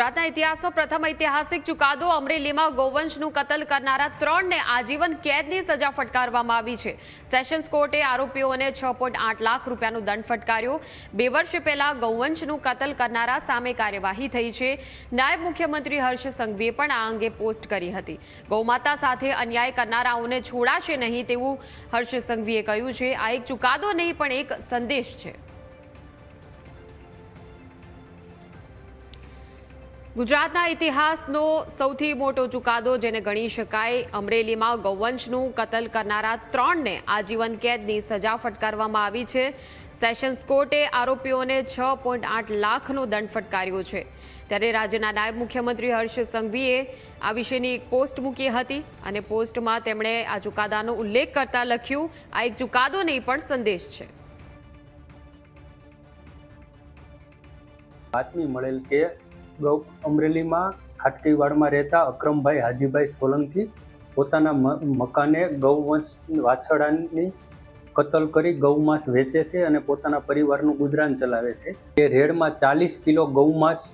ગુજરાતના ઇતિહાસનો પ્રથમ ઐતિહાસિક ચુકાદો અમરેલીમાં ગૌવંશનું કતલ કરનારા ત્રણને આજીવન કેદની સજા ફટકારવામાં આવી છે. સેશન્સ કોર્ટે આરોપીઓને છ લાખ રૂપિયાનો દંડ ફટકાર્યો. બે વર્ષ પહેલા ગૌવંશનું કતલ કરનારા સામે કાર્યવાહી થઈ છે. નાયબ મુખ્યમંત્રી હર્ષ સંઘવીએ પણ આ અંગે પોસ્ટ કરી હતી. ગૌમાતા સાથે અન્યાય કરનારાઓને છોડાશે નહીં તેવું હર્ષ સંઘવીએ કહ્યું છે. આ એક ચુકાદો નહીં, પણ એક સંદેશ છે. ગુજરાતના ઇતિહાસનો સૌથી મોટો ચુકાદો જેને ગણી શકાય, અમરેલીમાં ગૌવંશનું કતલ કરનારા ત્રણને આજીવન કેદની સજા ફટકારવામાં આવી છે. સેશન્સ કોર્ટે આરોપીઓને છ પોઈન્ટ આઠ લાખનો દંડ ફટકાર્યો છે. ત્યારે રાજ્યના નાયબ મુખ્યમંત્રી હર્ષ સંઘવીએ આ વિશેની એક પોસ્ટ મૂકી હતી અને પોસ્ટમાં તેમણે આ ચુકાદાનો ઉલ્લેખ કરતા લખ્યું, આ એક ચુકાદો નહીં પણ સંદેશ છે. બાતમી મળેલ કે ગૌ અમરેલીમાં ખાટકીવાડમાં રહેતા અક્રમભાઈ હાજીભાઈ સોલંકી પોતાના મકાને ગૌવંશ વાછડાની કતલ કરી ગૌમાંસ વેચે છે અને પોતાના પરિવારનું ગુજરાન ચલાવે છે. એ રેડમાં ચાલીસ કિલો ગૌમાંસ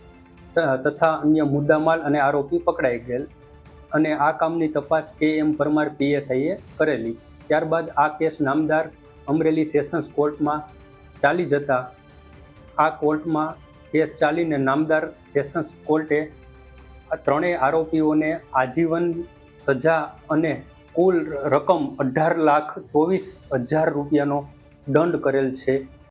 તથા અન્ય મુદ્દામાલ અને આરોપી પકડાઈ ગયેલ અને આ કામની તપાસ કે એમ પરમાર પીએસઆઈએ કરેલી. ત્યારબાદ આ કેસ નામદાર અમરેલી સેશન્સ કોર્ટમાં ચાલી જતા આ કોર્ટમાં કેસ ચાલીને નામદાર સેશન્સ કોર્ટે ત્રણેય આરોપીઓને આજીવન સજા અને કુલ રકમ અઢાર લાખ ચોવીસ હજાર રૂપિયાનો દંડ કરેલ છે.